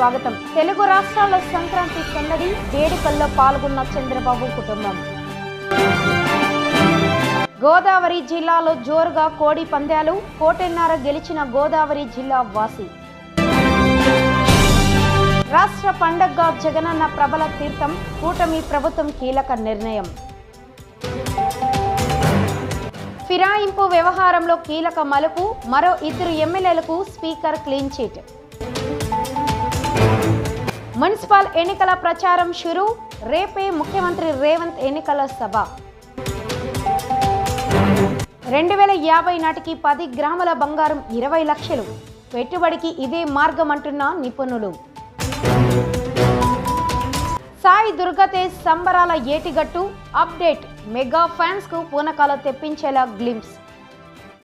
స్వాగతం. తెలుగు రాష్ట్రాల సంక్రాంతి సందడి వేడుకల్లో పాల్గొన్న చంద్రబాబు కుటుంబం. గోదావరి జిల్లాలో జోరుగా కోడి పందాలు కోటెన్నర గెలిచిన గోదావరి జిల్లా వాసి. రాష్ట్ర పండగగా జగనన్న ప్రబల తీర్థం కూటమి ప్రభుత్వం కీలక నిర్ణయం. ఫిరాయింపు వ్యవహారంలో కీలక మలుపు మరో ఇద్దరు ఎమ్మెల్యేలకు స్పీకర్ క్లీన్ చిట్. మున్సిపల్ ఎన్నికల ప్రచారం షురు. రేపే ముఖ్యమంత్రి రేవంత్ ఎన్నికల సభ. రెండు వేల యాభై నాటికి పది గ్రాముల బంగారం ఇరవై లక్షలు. పెట్టుబడికి ఇదే మార్గం అంటున్న నిపుణులు. సాయి దుర్గతేజ్ సంబరాల ఏటిగట్టు. అప్డేట్ మెగా ఫ్యాన్స్కు పూనకాల తెప్పించేలా గ్లిమ్స్.